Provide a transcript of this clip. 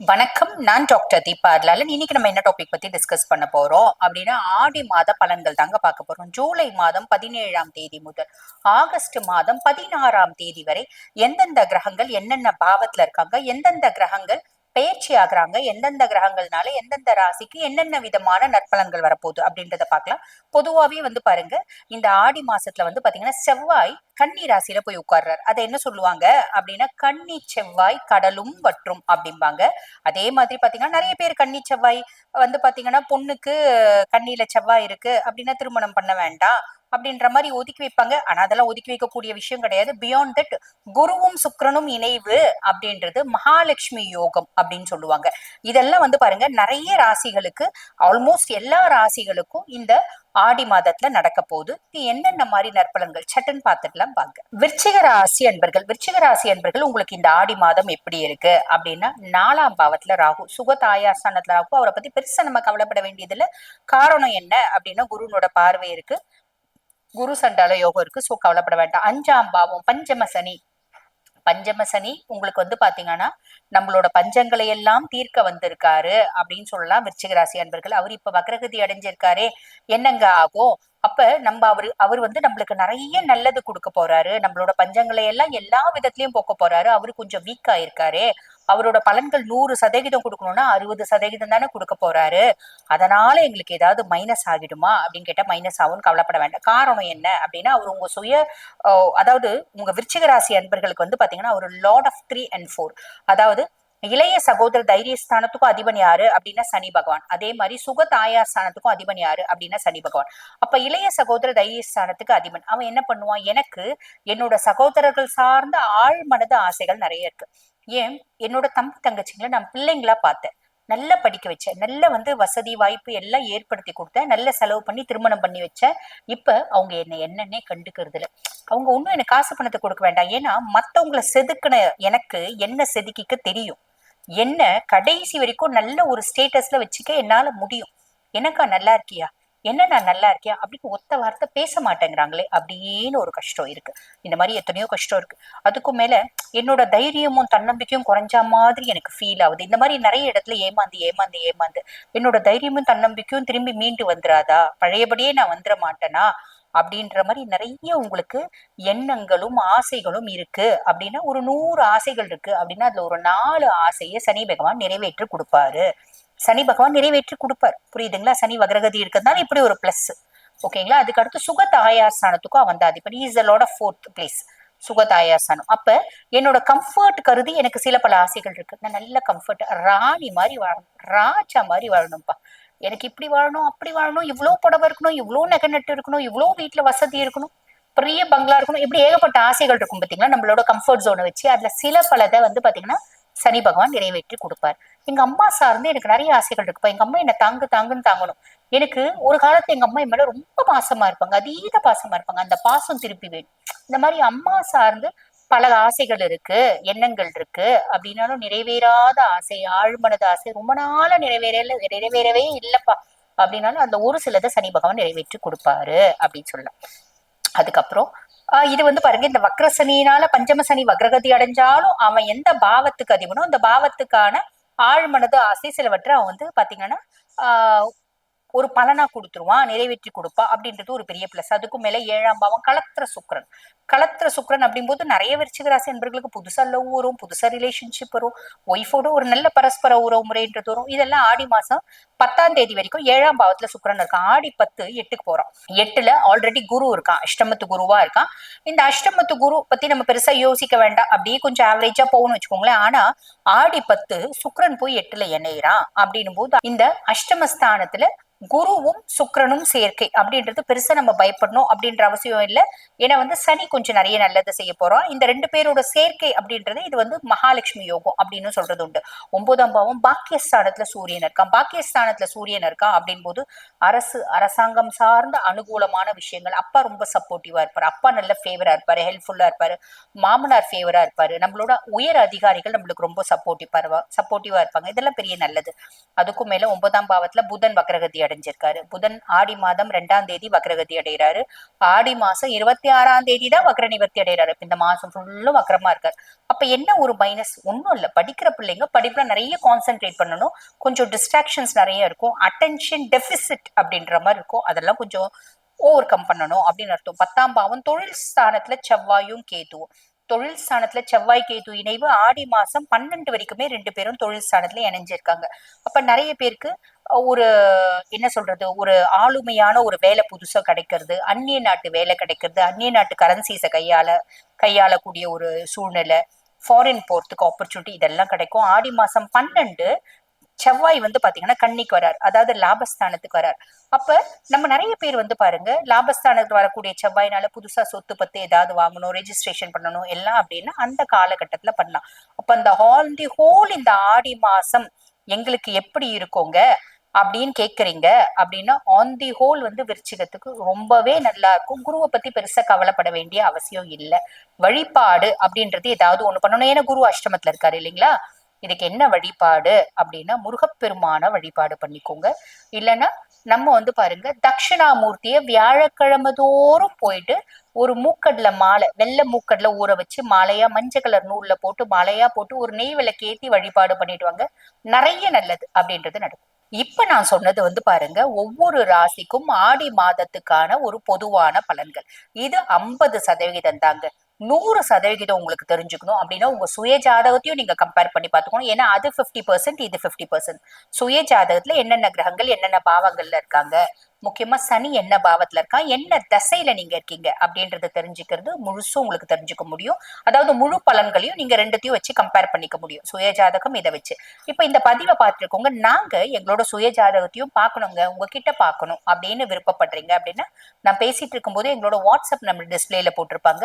வணக்கம் நான் டாக்டர் தீபா அர்லாலன். இன்னைக்கு நம்ம என்ன டாபிக் பத்தி டிஸ்கஸ் பண்ண போறோம்? அப்படின்னா ஆடி மாத பலன்கள் தாங்க பார்க்க போறோம். ஜூலை மாதம் பதினேழாம் தேதி முதல் ஆகஸ்ட் மாதம் பதினாறாம் தேதி வரை எந்தெந்த கிரகங்கள் என்னென்ன பாவத்துல இருக்காங்க எந்தெந்த கிரகங்கள் பயிற்சி ஆகுறாங்க. எந்தெந்த கிரகங்கள்னால எந்தெந்த ராசிக்கு என்னென்ன விதமான நற்பலன்கள் வரப்போகுது அப்படின்றத பார்க்கலாம். பொதுவாகவே வந்து பாருங்க இந்த ஆடி மாசத்துல வந்து பாத்தீங்கன்னா செவ்வாய் கன்னி ராசியில போய் உட்கார்றாரு. அதை என்ன சொல்லுவாங்க? அப்படின்னா கன்னி செவ்வாய் கடலும் வற்றும் அப்படிம்பாங்க. அதே மாதிரி பாத்தீங்கன்னா நிறைய பேர் கன்னி செவ்வாய் வந்து பாத்தீங்கன்னா பொண்ணுக்கு கண்ணியில செவ்வாய் இருக்கு அப்படின்னா திருமணம் பண்ண வேண்டாம். அப்படின்ற மாதிரி ஒதுக்கி வைப்பாங்க. ஆனா அதெல்லாம் ஒதுக்கி வைக்கக்கூடிய விஷயம் கிடையாது. பியாண்ட் தட் குருவும் சுக்கரனும் இணைவு அப்படின்றது மகாலட்சுமி யோகம் அப்படின்னு சொல்லுவாங்க. இதெல்லாம் வந்து பாருங்க நிறைய ராசிகளுக்கு ஆல்மோஸ்ட் எல்லா ராசிகளுக்கும் இந்த ஆடி மாதத்துல நடக்க போகுது. என்னென்ன மாதிரி நற்பலன்கள்? சட்டன் பார்த்துட்டுலாம் பாங்க விருச்சிக ராசி அன்பர்கள். விருச்சிக ராசி அன்பர்கள் உங்களுக்கு இந்த ஆடி மாதம் எப்படி இருக்கு? அப்படின்னா நாலாம் பாவத்துல ராகு சுக தாயாஸ்தானத்துல ராகு. அவரை பத்தி பெருசா நம்ம கவலைப்பட வேண்டியதுல காரணம் என்ன? அப்படின்னா குருனோட பார்வை இருக்கு. குரு சண்டால யோகம் இருக்கு. ஸோ கவலைப்பட வேண்டாம். அஞ்சாம் பாவம் பஞ்சம சனி. பஞ்சம சனி உங்களுக்கு வந்து பாத்தீங்கன்னா நம்மளோட பஞ்சங்களை எல்லாம் தீர்க்க வந்திருக்காரு அப்படின்னு சொல்லலாம். விருச்சிகராசி அன்பர்கள் அவர் இப்ப வக்ரகதி அடைஞ்சிருக்காரே. என்னங்க ஆகும்? அப்ப நம்ம அவரு அவர் வந்து நம்மளுக்கு நிறைய நல்லது கொடுக்க போறாரு. நம்மளோட பஞ்சங்களை எல்லாம் எல்லா விதத்திலயும் போக்க போறாரு. அவரு கொஞ்சம் வீக் ஆயிருக்காரு. அவரோட பலன்கள் நூறு சதவீதம் கொடுக்கணும்னா அறுபது சதவீதம் தானே கொடுக்க போறாரு. அதனால எங்களுக்கு ஏதாவது மைனஸ் ஆகிடுமா? அப்படின்னு கேட்டா மைனஸ் ஆகும் கவலைப்பட வேண்டாம். காரணம் என்ன அப்படின்னா அவர் உங்க சுய அதாவது உங்க விருச்சிக ராசி அன்பர்களுக்கு வந்து பாத்தீங்கன்னா ஒரு lord of three and four அதாவது இளைய சகோதர தைரியஸ்தானத்துக்கும் அதிபன் யாரு? அப்படின்னா சனி பகவான். அதே மாதிரி சுக தாயா ஸ்தானத்துக்கும் அதிபன் யாரு? அப்படின்னா சனி பகவான். அப்ப இளைய சகோதர தைரியஸ்தானத்துக்கு அதிபன். அவன் என்ன பண்ணுவான்? எனக்கு என்னோட சகோதரர்கள் சார்ந்த ஆழ் மனது ஆசைகள் நிறைய இருக்கு. ஏன்? என்னோட தம்பி தங்கச்சிங்களை நான் பிள்ளைங்களா பார்த்தேன். நல்லா படிக்க வச்சேன். நல்ல வந்து வசதி வாய்ப்பு எல்லாம் ஏற்படுத்தி கொடுத்தேன். நல்ல செலவு பண்ணி திருமணம் பண்ணி வச்சேன். இப்ப அவங்க என்ன என்னன்னே கண்டுக்கிறது இல்லை அவங்க ஒன்றும் எனக்கு காசு பணத்தை கொடுக்க வேண்டாம். ஏன்னா மத்தவங்களை செதுக்கின எனக்கு என்ன செதுக்கிக்க தெரியும்? என்ன கடைசி வரைக்கும் நல்ல ஒரு ஸ்டேட்டஸ்ல வச்சுக்க என்னால முடியும். எனக்கா நல்லா இருக்கியா? என்ன நான் நல்லா இருக்கியா? அப்படின்னு ஒத்த வார்த்தை பேச மாட்டேங்கிறாங்களே அப்படின்னு ஒரு கஷ்டம் இருக்கு. இந்த மாதிரி எத்தனையோ கஷ்டம் இருக்கு. அதுக்கும் மேல என்னோட தைரியமும் தன்னம்பிக்கையும் குறைஞ்ச மாதிரி எனக்கு ஃபீல் ஆகுது. இந்த மாதிரி நிறைய இடத்துல ஏமாந்து ஏமாந்து ஏமாந்து என்னோட தைரியமும் தன்னம்பிக்கையும் திரும்பி மீண்டு வந்துடாதா பழையபடியே நான் வந்துட மாட்டேனா? அப்படின்ற மாதிரி நிறைய உங்களுக்கு எண்ணங்களும் ஆசைகளும் இருக்கு. அப்படின்னா ஒரு நூறு ஆசைகள் இருக்கு. அப்படின்னா அதுல ஒரு நாலு ஆசையை சனி பகவான் நிறைவேற்றி கொடுப்பாரு. சனி பகவான் நிறைவேற்றி கொடுப்பார். புரியுதுங்களா? சனி வக்ரகதி இருக்கிறதுனால இப்படி ஒரு பிளஸ் ஓகேங்களா? அதுக்கு அடுத்து சுக தாயாசானத்துக்கும் அவன் தான் இஸ் அலோட ஃபோர்த் பிளேஸ் சுகதாயாசனம் அப்ப என்னோட கம்ஃபர்ட் கருதி எனக்கு சில பல ஆசைகள் இருக்கு. நான் நல்ல கம்ஃபர்ட் ராணி மாதிரி வாழணும். ராஜா மாதிரி வாழணும்ப்பா எனக்கு இப்படி வாழணும் அப்படி வாழணும் இவ்வளோ புடவை இருக்கணும் இவ்வளோ நகை நட்டு இருக்கணும் இவ்வளோ வீட்டில் வசதி இருக்கணும் பெரிய பங்களா இருக்கணும் இப்படி ஏகப்பட்ட ஆசைகள் இருக்கும் பார்த்தீங்கன்னா நம்மளோட கம்ஃபர்ட் ஜோனை வச்சு அதில் சில பலதை வந்து பார்த்தீங்கன்னா சனி பகவான் நிறைவேற்றி கொடுப்பார். எங்க அம்மா சார்ந்து எனக்கு நிறைய ஆசைகள் இருக்குப்பா எங்க அம்மா என்னை தாங்கு தாங்குன்னு தாங்கணும். எனக்கு ஒரு காலத்துல எங்க அம்மா என் மேல ரொம்ப பாசமா இருப்பாங்க அதீத பாசமா இருப்பாங்க. அந்த பாசம் திருப்பி வேணும். இந்த மாதிரி அம்மா சார்ந்து பல ஆசைகள் இருக்கு எண்ணங்கள் இருக்கு. அப்படின்னாலும் நிறைவேறாத ஆசை ஆழ்மனது ஆசை ரொம்ப நாள நிறைவேறல நிறைவேறவே இல்லப்பா. அப்படின்னாலும் அந்த ஒரு சிலதை சனி பகவான் நிறைவேற்றி கொடுப்பாரு அப்படின்னு சொல்லலாம். அதுக்கப்புறம் ஆஹ் இது வந்து பாருங்க இந்த வக்ர சனியினால பஞ்சம சனி வக்ரகதி அடைஞ்சாலும் அவன் எந்த பாவத்துக்கு அதிபனோ அந்த பாவத்துக்கான ஆழ்மனது ஆசை சிலவற்றை அவன் வந்து பாத்தீங்கன்னா ஆஹ் ஒரு பலனா கொடுத்துருவான் நிறைவேற்றி கொடுப்பா அப்படின்றது ஒரு பெரிய பிளஸ் அதுக்கும் மேல ஏழாம் பாவம் கலத்திர சுக்கரன். கலத்திர சுக்கரன் அப்படிங்கும்போது நிறைய விருச்சிக ராசி என்பர்களுக்கு புதுசா லவ் வரும் புதுசா ரிலேஷன்ஷிப் வரும் ஒய்ஃபோட ஒரு நல்ல பரஸ்பர உறவு முறைன்றது வரும். இதெல்லாம் ஆடி மாசம் பத்தாம் தேதி வரைக்கும் ஏழாம் பாவத்துல சுக்கரன் இருக்கான். ஆடி பத்து எட்டுக்கு போறான். எட்டுல ஆல்ரெடி குரு இருக்கான். அஷ்டமத்து குருவா இருக்கான். இந்த அஷ்டமத்து குரு பத்தி நம்ம பெருசா யோசிக்க வேண்டாம். அப்படியே கொஞ்சம் ஆவரேஜா போகணும்னு வச்சுக்கோங்களேன். ஆனா ஆடி பத்து சுக்கரன் போய் எட்டுல இணையிறான் அப்படின்னும் போது இந்த அஷ்டமஸ்தானத்துல குருவும் சுக்கரனும் சேர்க்கை அப்படின்றது பெருசா நம்ம பயப்படணும் அப்படின்ற அவசியம் இல்லை. ஏன்னா வந்து சனி கொஞ்சம் நிறைய நல்லது செய்ய போறோம். இந்த ரெண்டு பேரோட சேர்க்கை அப்படின்றது இது வந்து மகாலட்சுமி யோகம் அப்படின்னு சொல்றது உண்டு. ஒன்பதாம் பாவம் பாக்கியஸ்தானத்துல சூரியன் இருக்கான். பாக்கியஸ்தானத்துல சூரியன் இருக்கான் அப்படின் போது அரசு அரசாங்கம் சார்ந்த அனுகூலமான விஷயங்கள். அப்பா ரொம்ப சப்போர்ட்டிவா இருப்பாரு. அப்பா நல்ல ஃபேவரா இருப்பாரு. ஹெல்ப்ஃபுல்லா இருப்பாரு. மாமனார் ஃபேவரா இருப்பாரு. நம்மளோட உயர் அதிகாரிகள் நம்மளுக்கு ரொம்ப சப்போர்ட்டிவா சப்போர்ட்டிவா இருப்பாங்க. இதெல்லாம் பெரிய நல்லது. அதுக்கும் மேல ஒன்பதாம் பாவத்துல புதன் வக்ரகதி அடைஞ்சிருக்காரு. புதன் ஆடி மாதம் ரெண்டாம் தேதி வக்ரகதி அடைகிறாரு. ஆடி மாசம் இருபத்தி ஆறாம் தேதி தான் வக்ர நிவர்த்தி அடைகிறாரு இந்த மாசம் ஃபுல்லும் வக்ரமா இருக்காரு. அப்ப என்ன ஒரு மைனஸ் ஒன்றும் இல்லை. படிக்கிற பிள்ளைங்க படிப்புல நிறைய கான்சென்ட்ரேட் பண்ணணும். கொஞ்சம் டிஸ்ட்ராக்ஷன்ஸ் நிறைய இருக்கும். அட்டென்ஷன் டெபிசிட் அப்படின்ற மாதிரி இருக்கும். அதெல்லாம் கொஞ்சம் ஓவர் கம் பண்ணணும் அப்படின்னு அர்த்தம். பத்தாம் பாவம் தொழில் ஸ்தானத்துல செவ்வாயும் கேதுவும். தொழில் ஸ்தானத்துல செவ்வாய் கேது இணைவு ஆடி மாசம் பன்னெண்டு வரைக்குமே ரெண்டு பேரும் தொழில் ஸ்தானத்துல இணைஞ்சிருக்காங்க. அப்ப நிறைய பேருக்கு ஒரு என்ன சொல்றது ஒரு ஆளுமையான ஒரு வேலை புதுசா கிடைக்கிறது அந்நிய நாட்டு வேலை கிடைக்கிறது அந்நிய நாட்டு கரன்சிஸை கையாள கையாளக்கூடிய ஒரு சூழ்நிலை ஃபாரின் போறதுக்கு ஆப்பர்ச்சுனிட்டி இதெல்லாம் கிடைக்கும். ஆடி மாசம் பன்னெண்டு செவ்வாய் வந்து பாத்தீங்கன்னா கன்னிக்கு வரார். அதாவது லாபஸ்தானத்துக்கு வரார். அப்ப நம்ம நிறைய பேர் வந்து பாருங்க லாபஸ்தானத்துக்கு வரக்கூடிய செவ்வாய்னால புதுசா சொத்து பத்து ஏதாவது வாங்கணும் ரெஜிஸ்ட்ரேஷன் பண்ணணும் எல்லாம் அப்படின்னா அந்த காலகட்டத்துல பண்ணலாம். அப்ப அந்த ஹால் தி ஹோல் இந்த ஆடி மாசம் எங்களுக்கு எப்படி இருக்கோங்க அப்படின்னு கேக்குறீங்க அப்படின்னா ஆன் தி ஹோல் வந்து விருச்சிகத்துக்கு ரொம்பவே நல்லா இருக்கும். குருவை பத்தி பெருசா கவலைப்பட வேண்டிய அவசியம் இல்லை. வழிபாடு அப்படின்றது ஏதாவது ஒண்ணு பண்ணணும். ஏன்னா குரு அஷ்டமத்துல இருக்காரு இல்லைங்களா? இதுக்கு என்ன வழிபாடு அப்படின்னா முருகப்பெருமான வழிபாடு பண்ணிக்கோங்க. இல்லைன்னா நம்ம வந்து பாருங்க தட்சிணாமூர்த்தியை வியாழக்கிழமை தோறும் போயிட்டு ஒரு மூக்கடல மாலை வெள்ளை மூக்கடல ஊற வச்சு மாலையா மஞ்சள் கலர் நூல்ல போட்டு மாலையா போட்டு ஒரு நெய் விளக்கேத்தி வழிபாடு பண்ணிட்டு வாங்க. நிறைய நல்லது அப்படின்றது நடக்கும். இப்ப நான் சொன்னது வந்து பாருங்க ஒவ்வொரு ராசிக்கும் ஆடி மாதத்துக்கான ஒரு பொதுவான பலன்கள். இது ஐம்பது சதவிகிதம் தாங்க. நூறு சதவிகிதம் உங்களுக்கு தெரிஞ்சுக்கணும். அப்படின்னா உங்க சுய ஜாதகத்தையும் நீங்க கம்பேர் பண்ணி பார்த்துக்கணும். ஏன்னா அது ஃபிஃப்டி பர்சன்ட் இது ஃபிஃப்டி பர்சன்ட் சுய ஜாதகத்துல என்னென்ன கிரகங்கள் என்னென்ன பாவங்கள்ல இருக்காங்க? முக்கியமா சனி என்ன பாவத்துல இருக்கா? என்ன தசையில நீங்க இருக்கீங்க? அப்படின்றத தெரிஞ்சுக்கிறது முழுசும் உங்களுக்கு தெரிஞ்சுக்க முடியும். அதாவது முழு பலன்களையும் நீங்க ரெண்டுத்தையும் வச்சு கம்பேர் பண்ணிக்க முடியும். சுய ஜாதகம் இதை வச்சு. இப்ப இந்த பதிவை பார்த்துருக்கோங்க நாங்க எங்களோட சுய ஜாதகத்தையும் பார்க்கணுங்க. உங்ககிட்ட பார்க்கணும் அப்படின்னு விருப்பப்படுறீங்க அப்படின்னா நான் பேசிட்டு இருக்கும்போது எங்களோட வாட்ஸ்அப் நம்பர் டிஸ்பிளேல போட்டிருப்பாங்க.